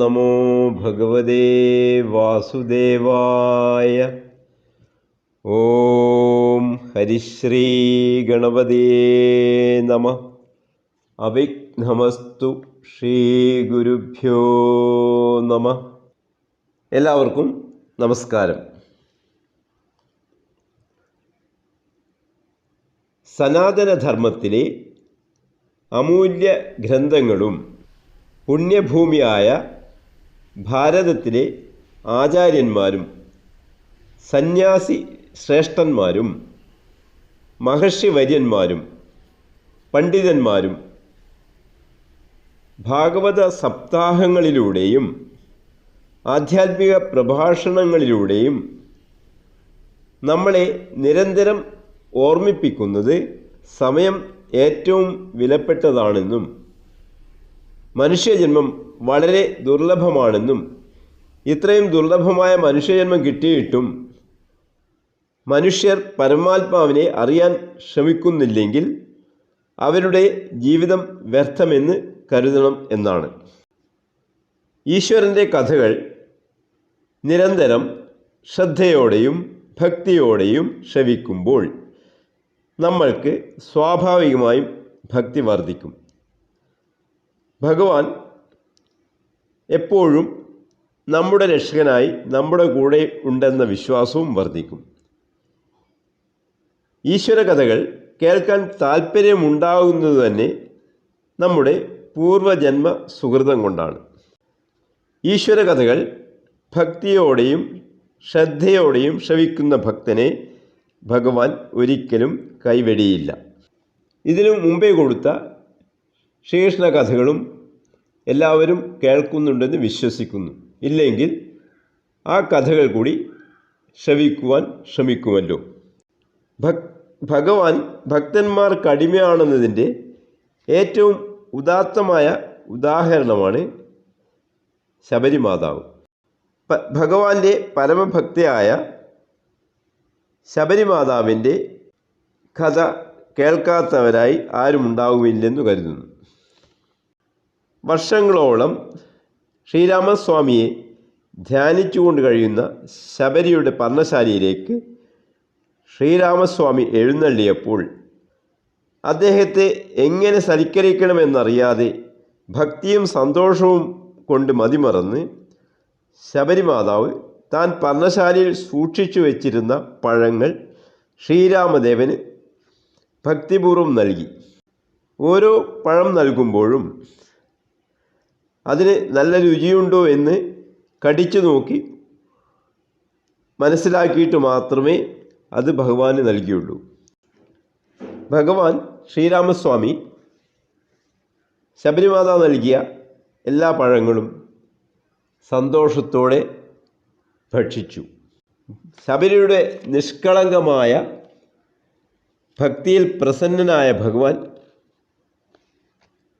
നമോ ഭഗവതേ വാസുദേവായ ഓം ഹരിശ്രീ ഗണപതേ നമ അവിഘ്നമസ്തു ശ്രീ ഗുരുഭ്യോ നമ എല്ലാവർക്കും നമസ്കാരം. സനാതനധർമ്മത്തിലെ അമൂല്യ ഗ്രന്ഥങ്ങളും പുണ്യഭൂമിയായ ഭാരതത്തിലെ ആചാര്യന്മാരും സന്യാസി ശ്രേഷ്ഠന്മാരും മഹർഷിവര്യന്മാരും പണ്ഡിതന്മാരും ഭാഗവത സപ്താഹങ്ങളിലൂടെയും ആധ്യാത്മിക പ്രഭാഷണങ്ങളിലൂടെയും നമ്മളെ നിരന്തരം ഓർമ്മിപ്പിക്കുന്നത് സമയം ഏറ്റവും വിലപ്പെട്ടതാണെന്നും മനുഷ്യജന്മം വളരെ ദുർലഭമാണെന്നും ഇത്രയും ദുർലഭമായ മനുഷ്യജന്മം കിട്ടിയിട്ടും മനുഷ്യർ പരമാത്മാവിനെ അറിയാൻ ശ്രമിക്കുന്നില്ലെങ്കിൽ അവരുടെ ജീവിതം വ്യർത്ഥമെന്ന് കരുതണം എന്നാണ്. ഈശ്വരന്റെ കഥകൾ നിരന്തരം ശ്രദ്ധയോടെയും ഭക്തിയോടെയും ശ്രവിക്കുമ്പോൾ നമ്മൾക്ക് സ്വാഭാവികമായും ഭക്തി വർദ്ധിക്കും. ഭഗവാൻ എപ്പോഴും നമ്മുടെ രക്ഷകനായി നമ്മുടെ കൂടെ ഉണ്ടെന്ന വിശ്വാസവും വർദ്ധിക്കും. ഈശ്വര കഥകൾ കേൾക്കാൻ താല്പര്യമുണ്ടാകുന്നത് തന്നെ നമ്മുടെ പൂർവജന്മ സുഹൃതം കൊണ്ടാണ്. ഈശ്വര കഥകൾ ഭക്തിയോടെയും ശ്രദ്ധയോടെയും ശ്രവിക്കുന്ന ഭക്തനെ ഭഗവാൻ ഒരിക്കലും കൈവെടിയില്ല. ഇതിനു മുമ്പേ കൊടുത്ത ശ്രീകൃഷ്ണ കഥകളും എല്ലാവരും കേൾക്കുന്നുണ്ടെന്ന് വിശ്വസിക്കുന്നു. ഇല്ലെങ്കിൽ ആ കഥകൾ കൂടി ശ്രവിക്കുവാൻ ശ്രമിക്കുമല്ലോ. ഭക് ഭഗവാൻ ഭക്തന്മാർ കടിമയാണെന്നതിന്റെ ഏറ്റവും ഉദാത്തമായ ഉദാഹരണമാണ് ശബരിമാതാവ്. ഭഗവാന്റെ പരമഭക്തയായ ശബരിമാതാവിന്റെ കഥ കേൾക്കാത്തവരായി ആരും ഉണ്ടാവുമില്ലെന്ന് കരുതുന്നു. വർഷങ്ങളോളം ശ്രീരാമസ്വാമിയെ ധ്യാനിച്ചുകൊണ്ട് കഴിയുന്ന ശബരിയുടെ പർണശാലയിലേക്ക് ശ്രീരാമസ്വാമി എഴുന്നള്ളിയപ്പോൾ അദ്ദേഹത്തെ എങ്ങനെ സൽക്കരിക്കണമെന്നറിയാതെ ഭക്തിയും സന്തോഷവും കൊണ്ട് മതിമറന്ന് ശബരിമാതാവ് താൻ പർണശാലയിൽ സൂക്ഷിച്ചു വച്ചിരുന്ന പഴങ്ങൾ ശ്രീരാമദേവന് ഭക്തിപൂർവം നൽകി. ഓരോ പഴം നൽകുമ്പോഴും അതിന് നല്ല രുചിയുണ്ടോ എന്ന് കടിച്ചു നോക്കി മനസ്സിലാക്കിയിട്ട് മാത്രമേ അത് ഭഗവാന് നൽകിയുള്ളൂ. ഭഗവാൻ ശ്രീരാമസ്വാമി ശബരിമാത നൽകിയ എല്ലാ പഴങ്ങളും സന്തോഷത്തോടെ ഭക്ഷിച്ചു. ശബരിയുടെ നിഷ്കളങ്കമായ ഭക്തിയിൽ പ്രസന്നനായ ഭഗവാൻ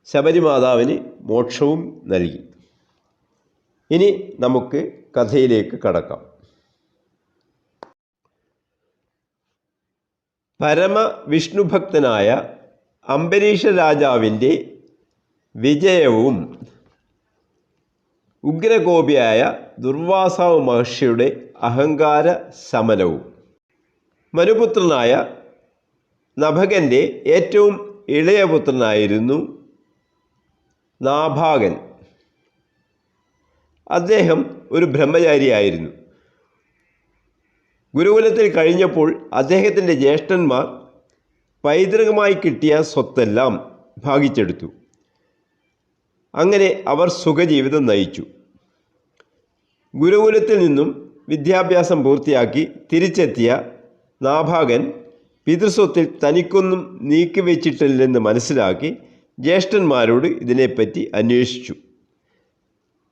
ശബരിമാതാവിന് മോക്ഷവും നൽകി. ഇനി നമുക്ക് കഥയിലേക്ക് കടക്കാം. പരമ വിഷ്ണുഭക്തനായ അംബരീഷ രാജാവിന്റെ വിജയവും ഉഗ്രകോപിയായ ദുർവാസാവ് മഹർഷിയുടെ അഹങ്കാര ശമനവും മനുപുത്രനായ നഭകന്റെ ഏറ്റവും ഇളയ പുത്രനായിരുന്നു നാഭാഗൻ. അദ്ദേഹം ഒരു ബ്രഹ്മചാരിയായിരുന്നു. ഗുരുകുലത്തിൽ കഴിഞ്ഞപ്പോൾ അദ്ദേഹത്തിന്റെ ജ്യേഷ്ഠന്മാർ പൈതൃകമായി കിട്ടിയ സ്വത്തെല്ലാം ഭാഗിച്ചെടുത്തു. അങ്ങനെ അവർ സുഖജീവിതം നയിച്ചു. ഗുരുകുലത്തിൽ നിന്നും വിദ്യാഭ്യാസം പൂർത്തിയാക്കി തിരിച്ചെത്തിയ നാഭാഗൻ പിതൃസ്വത്തിൽ തനിക്കൊന്നും നീക്കിവെച്ചിട്ടില്ലെന്ന് മനസ്സിലാക്കി ജ്യേഷ്ഠന്മാരോട് ഇതിനെപ്പറ്റി അന്വേഷിച്ചു.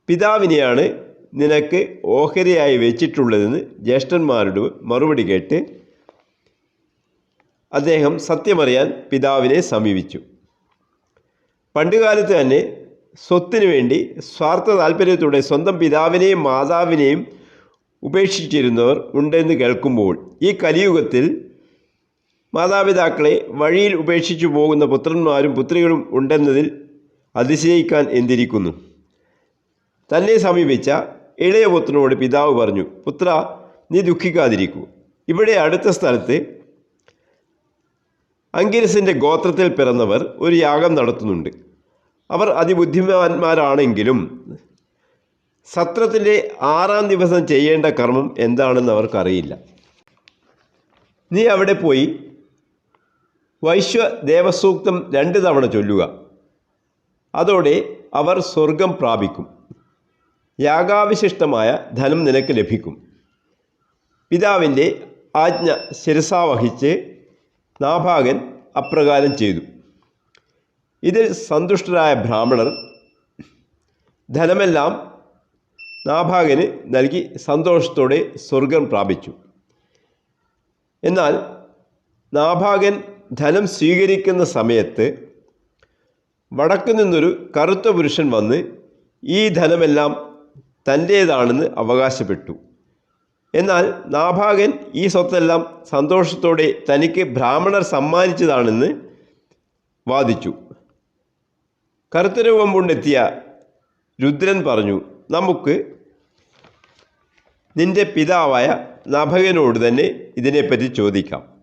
പിതാവിനെയാണ് നിനക്ക് ഓഹരിയായി വെച്ചിട്ടുള്ളതെന്ന് ജ്യേഷ്ഠന്മാരോട് മറുപടി കേട്ട് അദ്ദേഹം സത്യമറിയാൻ പിതാവിനെ സമീപിച്ചു. പണ്ടുകാലത്ത് തന്നെ സ്വത്തിനു വേണ്ടി സ്വാർത്ഥ താല്പര്യത്തോടെ സ്വന്തം പിതാവിനെയും മാതാവിനെയും ഉപേക്ഷിച്ചിരുന്നവർ ഉണ്ടെന്ന് കേൾക്കുമ്പോൾ ഈ കലിയുഗത്തിൽ മാതാപിതാക്കളെ വഴിയിൽ ഉപേക്ഷിച്ചു പോകുന്ന പുത്രന്മാരും പുത്രികളും ഉണ്ടെന്നതിൽ അതിശയിക്കാൻ എന്തിരിക്കുന്നു? തന്നെ സമീപിച്ച ഇളയ പുത്രനോട് പിതാവ് പറഞ്ഞു പുത്ര നീ ദുഃഖിക്കാതിരിക്കൂ. ഇവിടെ അടുത്ത സ്ഥലത്ത് അങ്കിരസിന്റെ ഗോത്രത്തിൽ പിറന്നവർ ഒരു യാഗം നടത്തുന്നുണ്ട്. അവർ അതിബുദ്ധിമാന്മാരാണെങ്കിലും സത്രത്തിന്റെ ആറാം ദിവസം ചെയ്യേണ്ട കർമ്മം എന്താണെന്ന് അവർക്കറിയില്ല. നീ അവിടെ പോയി വൈശ്വ ദേവസൂക്തം രണ്ട് തവണ ചൊല്ലുക. അതോടെ അവർ സ്വർഗം പ്രാപിക്കും. യാഗാവിശിഷ്ടമായ ധനം നിനക്ക് ലഭിക്കും. പിതാവിന്റെ ആജ്ഞ ശിരസാവഹിച്ച് നാഭാഗൻ അപ്രകാരം ചെയ്തു. ഇതിൽ സന്തുഷ്ടരായ ബ്രാഹ്മണർ ധനമെല്ലാം നാഭാഗന് നൽകി സന്തോഷത്തോടെ സ്വർഗം പ്രാപിച്ചു. എന്നാൽ നാഭാഗൻ ധനം സ്വീകരിക്കുന്ന സമയത്ത് വടക്കു നിന്നൊരു കറുത്ത പുരുഷൻ വന്ന് ഈ ധനമെല്ലാം തന്റേതാണെന്ന് അവകാശപ്പെട്ടു. എന്നാൽ നാഭാഗൻ ഈ സ്വത്തെല്ലാം സന്തോഷത്തോടെ തനിക്ക് ബ്രാഹ്മണർ സമ്മാനിച്ചതാണെന്ന് വാദിച്ചു. കറുത്തരൂപം കൊണ്ടെത്തിയ രുദ്രൻ പറഞ്ഞു നമുക്ക് നിന്റെ പിതാവായ നഭകനോട് തന്നെ ഇതിനെപ്പറ്റി ചോദിക്കാം.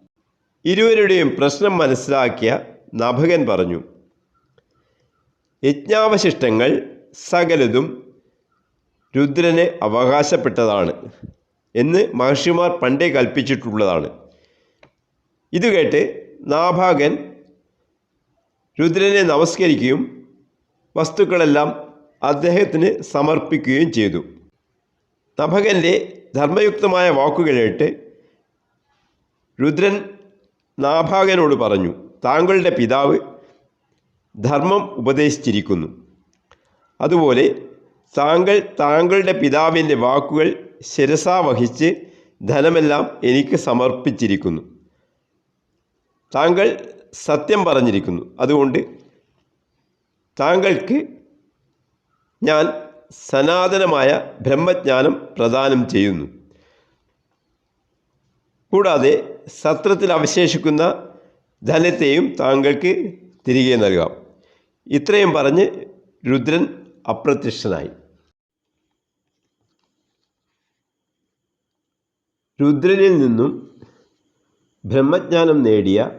ഇരുവരുടെയും പ്രശ്നം മനസ്സിലാക്കിയ നഭകൻ പറഞ്ഞു യജ്ഞാവശിഷ്ടങ്ങൾ സകലതും രുദ്രനെ അവകാശപ്പെട്ടതാണ് എന്ന് മഹർഷിമാർ പണ്ടേ കൽപ്പിച്ചിട്ടുള്ളതാണ്. ഇത് കേട്ട് നാഭാഗൻ രുദ്രനെ നമസ്കരിക്കുകയും വസ്തുക്കളെല്ലാം അദ്ദേഹത്തിന് സമർപ്പിക്കുകയും ചെയ്തു. നഭകന്റെ ധർമ്മയുക്തമായ വാക്കുകളേട്ട് രുദ്രൻ നാഭാഗനോട് പറഞ്ഞു താങ്കളുടെ പിതാവ് ധർമ്മം ഉപദേശിച്ചിരിക്കുന്നു. അതുപോലെ താങ്കൾ താങ്കളുടെ പിതാവിന്റെ വാക്കുകൾ ശിരസാ വഹിച്ച് ധനമെല്ലാം എനിക്ക് സമർപ്പിച്ചിരിക്കുന്നു. താങ്കൾ സത്യം പറഞ്ഞിരിക്കുന്നു. അതുകൊണ്ട് താങ്കൾക്ക് ഞാൻ സനാതനമായ ബ്രഹ്മജ്ഞാനം പ്രദാനം ചെയ്യുന്നു. കൂടാതെ സത്രത്തിൽ അവശേഷിക്കുന്ന ധനത്തെയും താങ്കൾക്ക് തിരികെ നൽകാം. ഇത്രയും പറഞ്ഞ് രുദ്രൻ അപ്രത്യക്ഷനായി. രുദ്രനിൽ നിന്നും ബ്രഹ്മജ്ഞാനം നേടിയ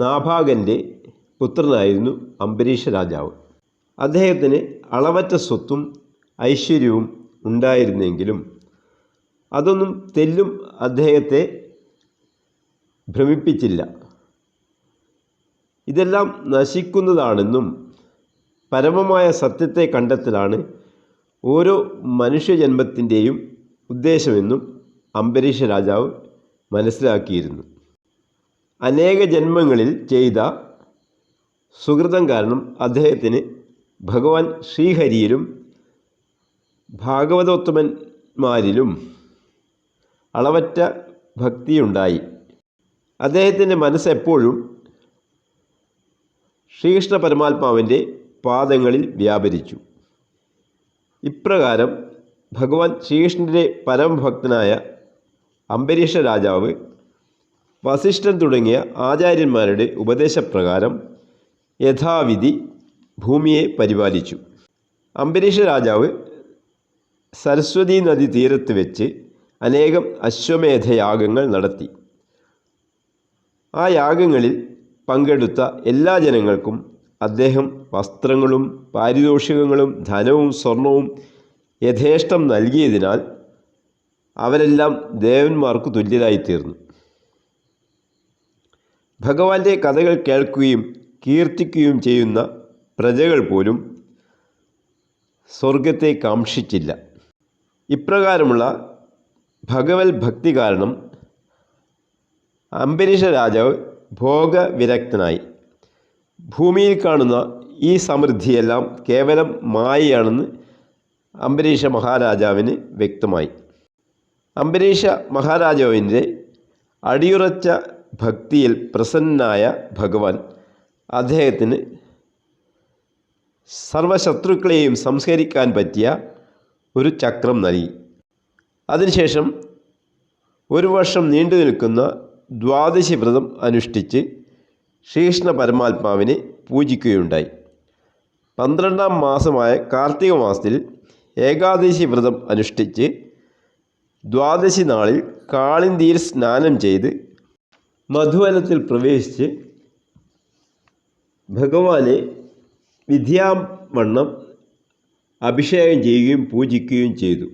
നാഭാഗന്റെ പുത്രനായിരുന്നു അംബരീഷ രാജാവ് അദ്ദേഹത്തിന് അളവറ്റ സ്വത്തും ഐശ്വര്യവും ഉണ്ടായിരുന്നെങ്കിലും അതൊന്നും തെല്ലും അദ്ദേഹത്തെ ഭ്രമിപ്പിച്ചില്ല. ഇതെല്ലാം നശിക്കുന്നതാണെന്നും പരമമായ സത്യത്തെ കണ്ടെത്തലാണ് ഓരോ മനുഷ്യജന്മത്തിന്റെയും ഉദ്ദേശമെന്നും അംബരീഷ രാജാവ് മനസ്സിലാക്കിയിരുന്നു. അനേക ജന്മങ്ങളിൽ ചെയ്ത സുഹൃതം കാരണം അദ്ദേഹത്തിന് ഭഗവാൻ ശ്രീഹരിയിലും ഭാഗവതോത്തമന്മാരിലും അളവറ്റ ഭക്തിയുണ്ടായി. അദ്ദേഹത്തിന്റെ മനസ്സെപ്പോഴും ശ്രീകൃഷ്ണ പരമാത്മാവിന്റെ പാദങ്ങളിൽ വ്യാപരിച്ചു. ഇപ്രകാരം ഭഗവാൻ ശ്രീകൃഷ്ണന്റെ പരമഭക്തനായ അംബരീഷ രാജാവ് വസിഷ്ഠൻ തുടങ്ങിയ ആചാര്യന്മാരുടെ ഉപദേശപ്രകാരം യഥാവിധി ഭൂമിയെ പരിപാലിച്ചു. അംബരീഷ രാജാവ് സരസ്വതി നദി തീരത്ത് വെച്ച് അനേകം അശ്വമേധയാഗങ്ങൾ നടത്തി. ആ യാഗങ്ങളിൽ പങ്കെടുത്ത എല്ലാ ജനങ്ങൾക്കും അദ്ദേഹം വസ്ത്രങ്ങളും പാരിതോഷികങ്ങളും ധനവും സ്വർണവും യഥേഷ്ടം നൽകിയതിനാൽ അവരെല്ലാം ദേവന്മാർക്ക് തുല്യരായിത്തീർന്നു. ഭഗവാന്റെ കഥകൾ കേൾക്കുകയും കീർത്തിക്കുകയും ചെയ്യുന്ന പ്രജകൾ പോലും സ്വർഗത്തെ കാക്ഷിച്ചില്ല. ഇപ്രകാരമുള്ള ഭഗവത് ഭക്തി കാരണം അംബരീഷ രാജാവ് ഭോഗവിരക്തനായി. ഭൂമിയിൽ കാണുന്ന ഈ സമൃദ്ധിയെല്ലാം കേവലം മായയാണെന്ന് അംബരീഷ മഹാരാജാവിന് വ്യക്തമായി. അംബരീഷ മഹാരാജാവിന്റെ അടിയുറച്ച ഭക്തിയിൽ പ്രസന്നനായ ഭഗവാൻ അദ്ദേഹത്തിന് സർവശത്രുക്കളെയും സംസ്കരിക്കാൻ പറ്റിയ ഒരു ചക്രം നൽകി. അതിനുശേഷം ഒരു വർഷം നീണ്ടു നിൽക്കുന്ന ദ്വാദശി വ്രതം അനുഷ്ഠിച്ച് ശ്രീകൃഷ്ണ പരമാത്മാവിനെ പൂജിക്കുകയുണ്ടായി. പന്ത്രണ്ടാം മാസമായ കാർത്തിക മാസത്തിൽ ഏകാദശി വ്രതം അനുഷ്ഠിച്ച് ദ്വാദശി നാളിൽ കാളിന്തിയിൽ സ്നാനം ചെയ്ത് മധുവനത്തിൽ പ്രവേശിച്ച് ഭഗവാനെ വിദ്യാവണ്ണം അഭിഷേകം ചെയ്യുകയും പൂജിക്കുകയും ചെയ്തു.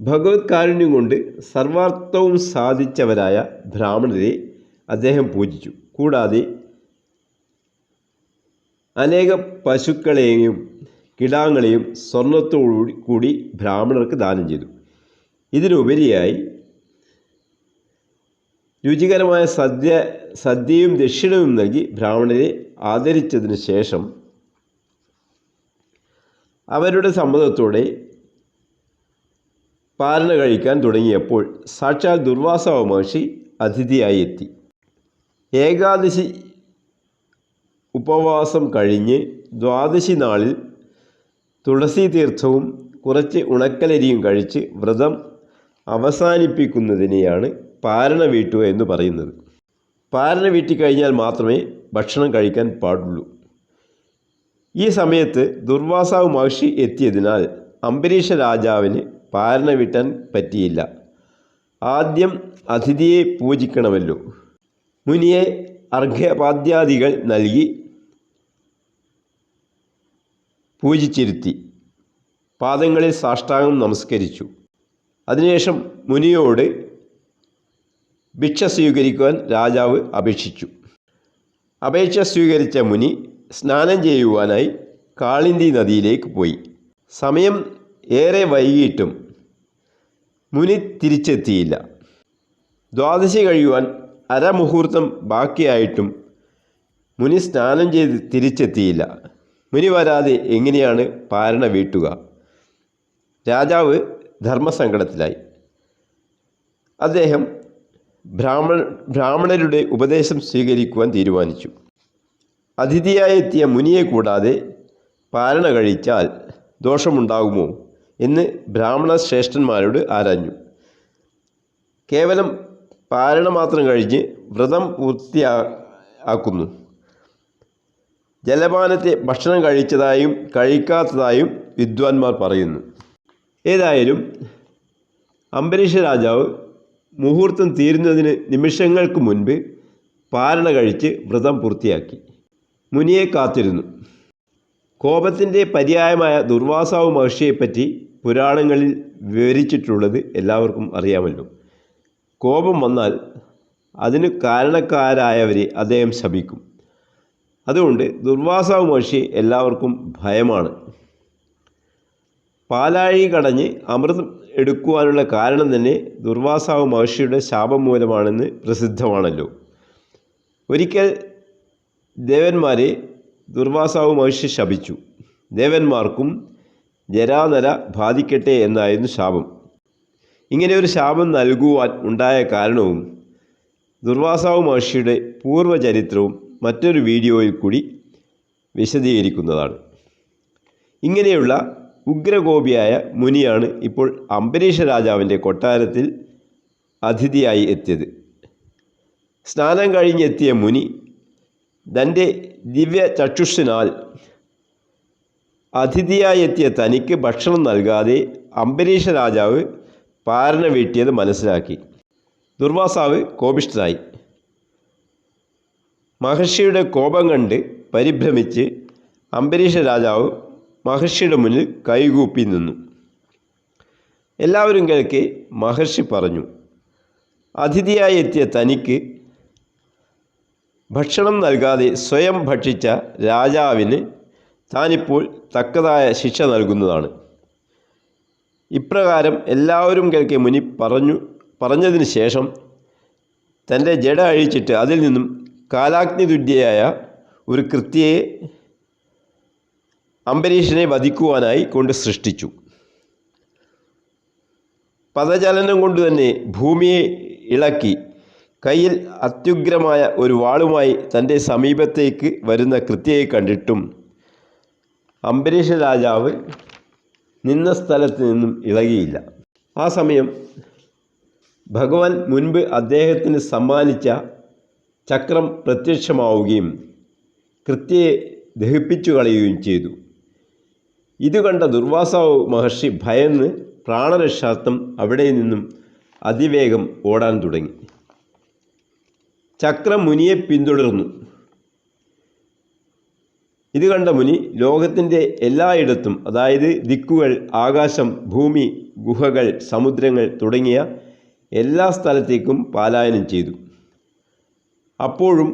ഭഗവത് കാരുണ്യം കൊണ്ട് സർവാർത്ഥവും സാധിച്ചവരായ ബ്രാഹ്മണരെ അദ്ദേഹം പൂജിച്ചു. കൂടാതെ അനേക പശുക്കളെയും കിടാങ്ങളെയും സ്വർണത്തോടു കൂടി ബ്രാഹ്മണർക്ക് ദാനം ചെയ്തു. ഇതിനുപരിയായി രുചികരമായ സദ്യ സദ്യയും ദക്ഷിണവും നൽകി ബ്രാഹ്മണരെ ആദരിച്ചതിന് ശേഷം അവരുടെ സമ്മതത്തോടെ പാലന കഴിക്കാൻ തുടങ്ങിയപ്പോൾ സാക്ഷാൽ ദുർവാസവ മഹർഷി അതിഥിയായി എത്തി. ഏകാദശി ഉപവാസം കഴിഞ്ഞ് ദ്വാദശി നാളിൽ തുളസി തീർത്ഥവും കുറച്ച് ഉണക്കലരിയും കഴിച്ച് വ്രതം അവസാനിപ്പിക്കുന്നതിനെയാണ് പാരണ വീട്ടുക എന്ന് പറയുന്നത്. പാരണ വീട്ടിക്കഴിഞ്ഞാൽ മാത്രമേ ഭക്ഷണം കഴിക്കാൻ പാടുള്ളൂ. ഈ സമയത്ത് ദുർവാസാവ് മഹർഷി എത്തിയതിനാൽ അംബരീഷ രാജാവിന് പാരണ വീട്ടാൻ പറ്റിയില്ല. ആദ്യം അതിഥിയെ പൂജിക്കണമല്ലോ. മുനിയെ അർഘ്യപാദ്യാദികൾ നൽകി പൂജിച്ചിരുത്തി. പാദങ്ങളിൽ സാഷ്ടാംഗം നമസ്കരിച്ചു. അതിനുശേഷം മുനിയോട് ഭിക്ഷ സ്വീകരിക്കുവാൻ രാജാവ് അപേക്ഷിച്ചു. അപേക്ഷ സ്വീകരിച്ച മുനി സ്നാനം ചെയ്യുവാനായി കാളിന്തി നദിയിലേക്ക് പോയി. സമയം ഏറെ വൈകിയിട്ടും മുനി തിരിച്ചെത്തിയില്ല. ദ്വാദശി കഴിയുവാൻ അരമുഹൂർത്തം ബാക്കിയായിട്ടും മുനി സ്നാനം ചെയ്ത് തിരിച്ചെത്തിയില്ല. മുനി വരാതെ എങ്ങനെയാണ് പാരണ വീട്ടുക? രാജാവ് ധർമ്മസങ്കടത്തിലായി. അദ്ദേഹം ബ്രാഹ്മണ ബ്രാഹ്മണരുടെ ഉപദേശം സ്വീകരിക്കുവാൻ തീരുമാനിച്ചു. അതിഥിയായി എത്തിയ മുനിയെ കൂടാതെ പാരണ കഴിച്ചാൽ ദോഷമുണ്ടാകുമോ? എന്ന് ബ്രാഹ്മണ ശ്രേഷ്ഠന്മാരോട് ആരാഞ്ഞു. കേവലം പാരണ മാത്രം കഴിഞ്ഞ് വ്രതം പൂർത്തിയാ ആക്കുന്നു ജലപാനത്തെ ഭക്ഷണം കഴിച്ചതായും കഴിക്കാത്തതായും വിദ്വാൻമാർ പറയുന്നു. ഏതായാലും അംബരീഷ രാജാവ് മുഹൂർത്തം തീരുന്നതിന് നിമിഷങ്ങൾക്ക് മുൻപ് പാരണ കഴിച്ച് വ്രതം പൂർത്തിയാക്കി. മുനിയെ കാത്തിരുന്നു. കോപത്തിന്റെ പര്യായമായ ദുർവാസാവ് മഹർഷിയെപ്പറ്റി പുരാണങ്ങളിൽ വിവരിച്ചിട്ടുള്ളത് എല്ലാവർക്കും അറിയാമല്ലോ. കോപം വന്നാൽ അതിന് കാരണക്കാരായവരെ അദ്ദേഹം ശപിക്കും. അതുകൊണ്ട് ദുർവാസാവ് മഹർഷി എല്ലാവർക്കും ഭയമാണ്. പാലാഴി കടഞ്ഞ് അമൃതം എടുക്കുവാനുള്ള കാരണം തന്നെ ദുർവാസാവ് മഹർഷിയുടെ ശാപം മൂലമാണെന്ന് പ്രസിദ്ധമാണല്ലോ. ഒരിക്കൽ ദേവന്മാരെ ദുർവാസാവ് മഹർഷി ശപിച്ചു. ദേവന്മാർക്കും ജരാനര ബാധിക്കട്ടെ എന്നായിരുന്നു ശാപം. ഇങ്ങനെ ഒരു ശാപം നൽകുവാൻ ഉണ്ടായ കാരണവും ദുർവാസാവ് മഹർഷിയുടെ പൂർവചരിത്രവും മറ്റൊരു വീഡിയോയിൽ കൂടി വിശദീകരിക്കുന്നതാണ്. ഇങ്ങനെയുള്ള ഉഗ്രകോപിയായ മുനിയാണ് ഇപ്പോൾ അംബരീഷ രാജാവിന്റെ കൊട്ടാരത്തിൽ അതിഥിയായി എത്തിയത്. സ്നാനം കഴിഞ്ഞെത്തിയ മുനി തന്റെ ദിവ്യ ചക്ഷുഷിനാൽ അതിഥിയായി എത്തിയ തനിക്ക് ഭക്ഷണം നൽകാതെ അംബരീഷ രാജാവ് പാരണ വീട്ടിയത് മനസ്സിലാക്കി. ദുർവാസാവ് കോപിഷ്ഠനായി. മഹർഷിയുടെ കോപം കണ്ട് പരിഭ്രമിച്ച് അംബരീഷ രാജാവ് മഹർഷിയുടെ മുന്നിൽ കൈകൂപ്പി നിന്നു. എല്ലാവരും കേൾക്കെ മഹർഷി പറഞ്ഞു അതിഥിയായി എത്തിയ തനിക്ക് ഭക്ഷണം നൽകാതെ സ്വയം ഭക്ഷിച്ച രാജാവിന് താനിപ്പോൾ തക്കതായ ശിക്ഷ നൽകുന്നതാണ്. ഇപ്രകാരം എല്ലാവരും കേൾക്കെ മുനി പറഞ്ഞു പറഞ്ഞതിന് ശേഷം തന്റെ ജഡ അഴിച്ചിട്ട് അതിൽ നിന്നും കാലാഗ്നിതുല്യയായ ഒരു കൃത്യയെ അംബരീഷിനെ വധിക്കുവാനായി കൊണ്ട് സൃഷ്ടിച്ചു. പദചലനം കൊണ്ട് തന്നെ ഭൂമിയെ ഇളക്കി കയ്യിൽ അത്യുഗ്രമായ ഒരു വാളുമായി തന്റെ സമീപത്തേക്ക് വരുന്ന കൃത്യയെ കണ്ടിട്ടും അംബരീഷ രാജാവ് നിന്ന സ്ഥലത്ത് നിന്നും ഇളകിയില്ല. ആ സമയം ഭഗവാൻ മുൻപ് അദ്ദേഹത്തിന് സമ്മാനിച്ച ചക്രം പ്രത്യക്ഷമാവുകയും കൃത്യയെ ദഹിപ്പിച്ചു കളയുകയും ചെയ്തു. ഇത് കണ്ട ദുർവാസാവ് മഹർഷി ഭയന്ന് പ്രാണരക്ഷാർത്ഥം അവിടെ നിന്നും അതിവേഗം ഓടാൻ തുടങ്ങി. ചക്രം മുനിയെ പിന്തുടർന്നു. ഇത് കണ്ട മുനി ലോകത്തിന്റെ എല്ലായിടത്തും അതായത് ദിക്കുകൾ ആകാശം ഭൂമി ഗുഹകൾ സമുദ്രങ്ങൾ തുടങ്ങിയ എല്ലാ സ്ഥലത്തേക്കും പാലായനം ചെയ്തു. അപ്പോഴും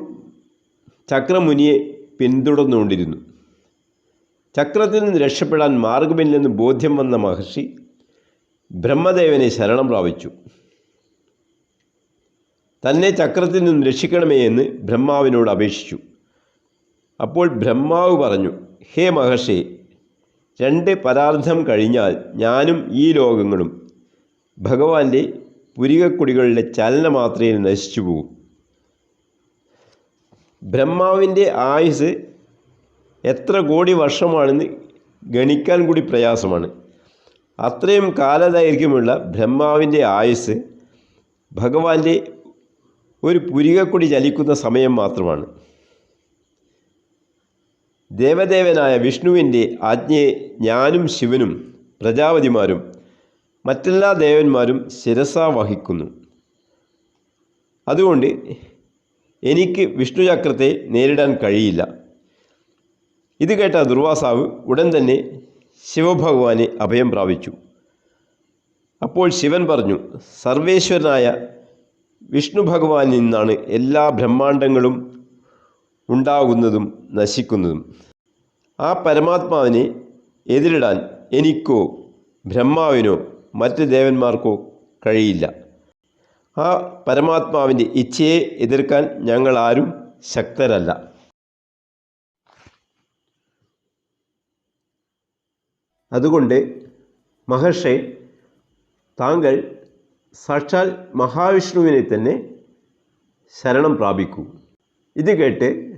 ചക്രമുനിയെ പിന്തുടർന്നുകൊണ്ടിരുന്നു. ചക്രത്തിൽ നിന്ന് രക്ഷപ്പെടാൻ മാർഗമില്ലെന്ന് ബോധ്യം വന്ന മഹർഷി ബ്രഹ്മദേവനെ ശരണം പ്രാപിച്ചു. തന്നെ ചക്രത്തിൽ നിന്നും രക്ഷിക്കണമേ എന്ന് ബ്രഹ്മാവിനോട് അപേക്ഷിച്ചു. അപ്പോൾ ബ്രഹ്മാവ് പറഞ്ഞു ഹേ മഹർഷി രണ്ട് പരാർത്ഥം കഴിഞ്ഞാൽ ഞാനും ഈ ലോകങ്ങളും ഭഗവാന്റെ പുരികക്കുടികളുടെ ചലനമാത്രയിൽ നശിച്ചു പോകും. ബ്രഹ്മാവിന്റെ ആയുസ് എത്ര കോടി വർഷമാണെന്ന് ഗണിക്കാൻ കൂടി പ്രയാസമാണ്. അത്രയും കാലദൈർഘ്യമുള്ള ബ്രഹ്മാവിന്റെ ആയുസ് ഭഗവാന്റെ ഒരു പുരികക്കുടി ചലിക്കുന്ന സമയം മാത്രമാണ്. ദേവദേവനായ വിഷ്ണുവിന്റെ ആജ്ഞയെ ഞാനും ശിവനും പ്രജാപതിമാരും മറ്റെല്ലാ ദേവന്മാരും ശിരസ വഹിക്കുന്നു. അതുകൊണ്ട് എനിക്ക് വിഷ്ണുചക്രത്തെ നേരിടാൻ കഴിയില്ല. ഇത് കേട്ട ദുർവാസാവ് ഉടൻ തന്നെ ശിവഭഗവാനെ അഭയം പ്രാപിച്ചു. അപ്പോൾ ശിവൻ പറഞ്ഞു സർവേശ്വരനായ വിഷ്ണു ഭഗവാനിൽ നിന്നാണ് എല്ലാ ബ്രഹ്മാണ്ടങ്ങളും ഉണ്ടാകുന്നതും നശിക്കുന്നതും. ആ പരമാത്മാവിനെ എതിരിടാൻ എനിക്കോ ബ്രഹ്മാവിനോ മറ്റ് ദേവന്മാർക്കോ കഴിയില്ല. ആ പരമാത്മാവിന്റെ ഇച്ഛയെ എതിർക്കാൻ ഞങ്ങൾ ആരും ശക്തരല്ല. അതുകൊണ്ട് മഹർഷെ താങ്കൾ സാക്ഷാൽ മഹാവിഷ്ണുവിനെ തന്നെ ശരണം പ്രാപിക്കൂ. ഇത് കേട്ട്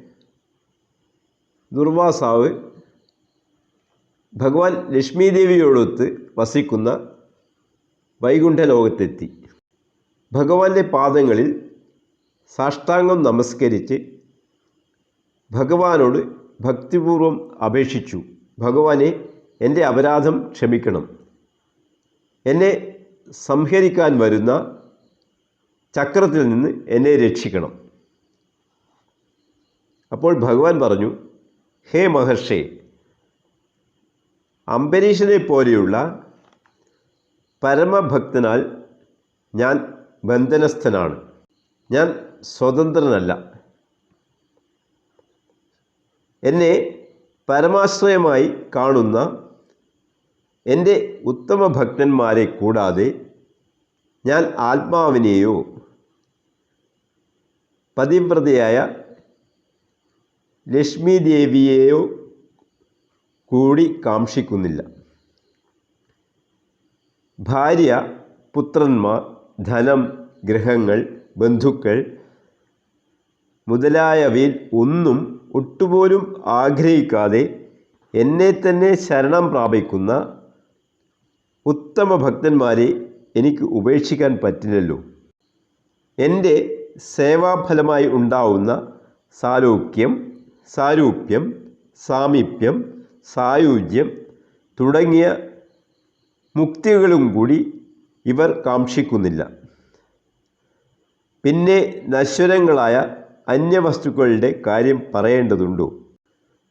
ദുർവാസാവ് ഭഗവാൻ ലക്ഷ്മി ദേവിയോടൊത്ത് വസിക്കുന്ന വൈകുണ്ഠ ലോകത്തെത്തി ഭഗവാന്റെ പാദങ്ങളിൽ സാഷ്ടാംഗം നമസ്കരിച്ച് ഭഗവാനോട് ഭക്തിപൂർവം അപേക്ഷിച്ചു. ഭഗവാനെ എന്റെ അപരാധം ക്ഷമിക്കണം. എന്നെ സംഹരിക്കാൻ വരുന്ന ചക്രത്തിൽ നിന്ന് എന്നെ രക്ഷിക്കണം. അപ്പോൾ ഭഗവാൻ പറഞ്ഞു ഹേ മഹർഷി അംബരീഷനെ പോലെയുള്ള പരമഭക്തനാൽ ഞാൻ ബന്ധനസ്ഥനാണ്. ഞാൻ സ്വതന്ത്രനല്ല. എന്നെ പരമാശ്രയമായി കാണുന്ന എന്റെ ഉത്തമ ഭക്തന്മാരെ കൂടാതെ ഞാൻ ആത്മാവിനെയോ പതിവ്രതയായ ലക്ഷ്മി ദേവിയെയോ കൂടി കാക്ഷിക്കുന്നില്ല. ഭാര്യ പുത്രന്മാർ ധനം ഗ്രഹങ്ങൾ ബന്ധുക്കൾ മുതലായവയിൽ ഒന്നും ഒട്ടുപോലും ആഗ്രഹിക്കാതെ എന്നെ തന്നെ ശരണം പ്രാപിക്കുന്ന ഉത്തമ ഭക്തന്മാരെ എനിക്ക് ഉപേക്ഷിക്കാൻ പറ്റില്ലല്ലോ. എന്റെ സേവാഫലമായി ഉണ്ടാവുന്ന സാലോക്യം സാരൂപ്യം സാമീപ്യം സായുജ്യം തുടങ്ങിയ മുക്തികളും കൂടി ഇവർ കാക്ഷിക്കുന്നില്ല. പിന്നെ നശ്വരങ്ങളായ അന്യവസ്തുക്കളുടെ കാര്യം പറയേണ്ടതുണ്ടോ?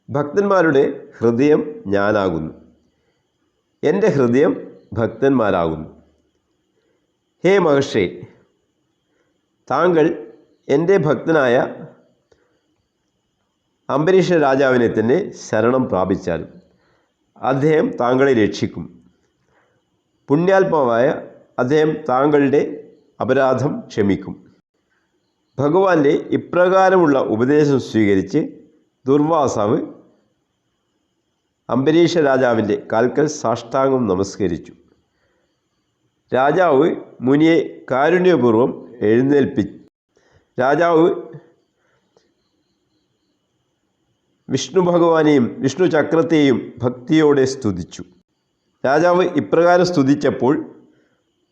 ഭക്തന്മാരുടെ ഹൃദയം ഞാനാകുന്നു. എന്റെ ഹൃദയം ഭക്തന്മാരാകുന്നു. ഹേ മഹർഷേ താങ്കൾ എന്റെ ഭക്തനായ അംബരീഷ രാജാവിനെ തന്നെ ശരണം പ്രാപിച്ചാൽ അദ്ദേഹം താങ്കളെ രക്ഷിക്കും. പുണ്യാത്മാവായ അദ്ദേഹം താങ്കളുടെ അപരാധം ക്ഷമിക്കും. ഭഗവാന്റെ ഇപ്രകാരമുള്ള ഉപദേശം സ്വീകരിച്ച് ദുർവാസാവ് അംബരീഷ രാജാവിന്റെ കാൽക്കൽ സാഷ്ടാംഗം നമസ്കരിച്ചു. രാജാവ് മുനിയെ കാരുണ്യപൂർവം എഴുന്നേൽപ്പി രാജാവ് വിഷ്ണു ഭഗവാനെയും വിഷ്ണു ചക്രത്തെയും ഭക്തിയോടെ സ്തുതിച്ചു. രാജാവ് ഇപ്രകാരം സ്തുതിച്ചപ്പോൾ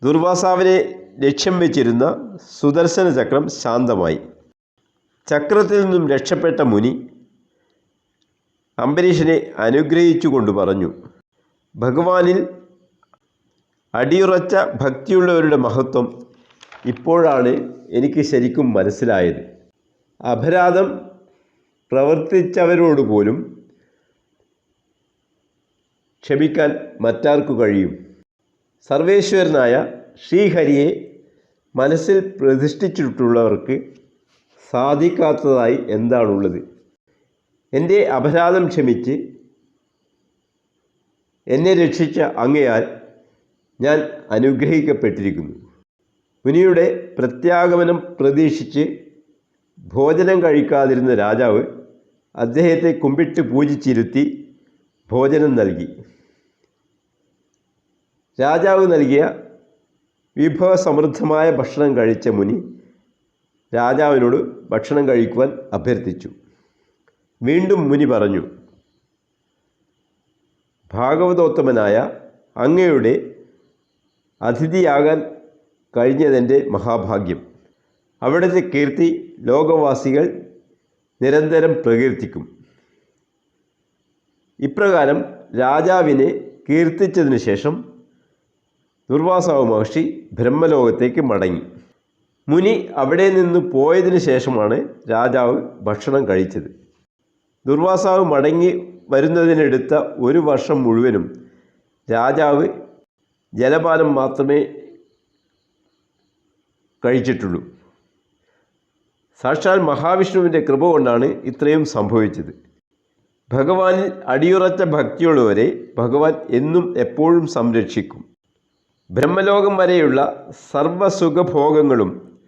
ദുർവാസാവിനെ ലക്ഷ്യം വെച്ചിരുന്ന സുദർശന ചക്രം ശാന്തമായി. ചക്രത്തിൽ നിന്നും രക്ഷപ്പെട്ട മുനി അംബരീഷനെ അനുഗ്രഹിച്ചുകൊണ്ട് പറഞ്ഞു ഭഗവാനിൽ അടിയുറച്ച ഭക്തിയുള്ളവരുടെ മഹത്വം ഇപ്പോഴാണ് എനിക്ക് ശരിക്കും മനസ്സിലായത്. അപരാധം പ്രവർത്തിച്ചവരോട് പോലും ക്ഷമിക്കാൻ മറ്റാർക്കു കഴിയും. സർവേശ്വരനായ ശ്രീഹരിയെ മനസ്സിൽ പ്രതിഷ്ഠിച്ചിട്ടുള്ളവർക്ക് സാധിക്കാത്തതായി എന്താണുള്ളത്? എന്റെ അപരാധം ക്ഷമിച്ച് എന്നെ രക്ഷിച്ച അങ്ങയാൽ ഞാൻ അനുഗ്രഹിക്കപ്പെട്ടിരിക്കുന്നു. മുനിയുടെ പ്രത്യാഗമനം പ്രതീക്ഷിച്ച് ഭോജനം കഴിക്കാതിരുന്ന രാജാവ് അദ്ദേഹത്തെ കുമ്പിട്ട് പൂജിച്ചിരുത്തി ഭോജനം നൽകി. രാജാവ് നൽകിയ വിഭവസമൃദ്ധമായ ഭക്ഷണം കഴിച്ച മുനി രാജാവിനോട് ഭക്ഷണം കഴിക്കുവാൻ അഭ്യർത്ഥിച്ചു. വീണ്ടും മുനി പറഞ്ഞു ഭാഗവതോത്തമനായ അങ്ങയുടെ അതിഥിയാകാൻ കഴിഞ്ഞതെന്റെ മഹാഭാഗ്യം. അവിടുത്തെ കീർത്തി ലോകവാസികൾ നിരന്തരം പ്രകീർത്തിക്കും. ഇപ്രകാരം രാജാവിനെ കീർത്തിച്ചതിന് ശേഷം ദുർവാസാവ് മഹർഷി ബ്രഹ്മലോകത്തേക്ക് മടങ്ങി. മുനി അവിടെ നിന്ന് പോയതിന് ശേഷമാണ് രാജാവ് ഭക്ഷണം കഴിച്ചത്. ദുർവാസാവ് മടങ്ങി വരുന്നതിനെടുത്ത ഒരു വർഷം മുഴുവനും രാജാവ് ജലപാനം മാത്രമേ കഴിച്ചിട്ടുള്ളൂ. സാക്ഷാൽ മഹാവിഷ്ണുവിന്റെ കൃപ കൊണ്ടാണ് ഇത്രയും സംഭവിച്ചത്. ഭഗവാനിൽ അടിയുറച്ച ഭക്തിയുള്ളവരെ ഭഗവാൻ എന്നും എപ്പോഴും സംരക്ഷിക്കും. ബ്രഹ്മലോകം വരെയുള്ള സർവസുഖഭോഗങ്ങളും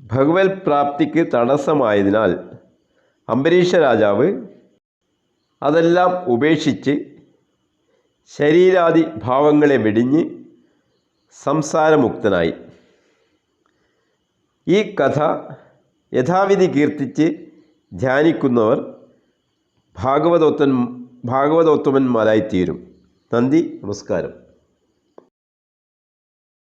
ഭഗവത് പ്രാപ്തിക്ക് തടസ്സമായതിനാൽ അംബരീഷ രാജാവ് അതെല്ലാം ഉപേക്ഷിച്ച് ശരീരാദി ഭാവങ്ങളെ വെടിഞ്ഞ് സംസാരമുക്തനായി. ഈ കഥ യഥാവിധി കീർത്തിച്ച് ധ്യാനിക്കുന്നവർ ഭാഗവതോത്തൻ ഭാഗവതോത്തമന്മാരായിത്തീരും. നന്ദി നമസ്കാരം.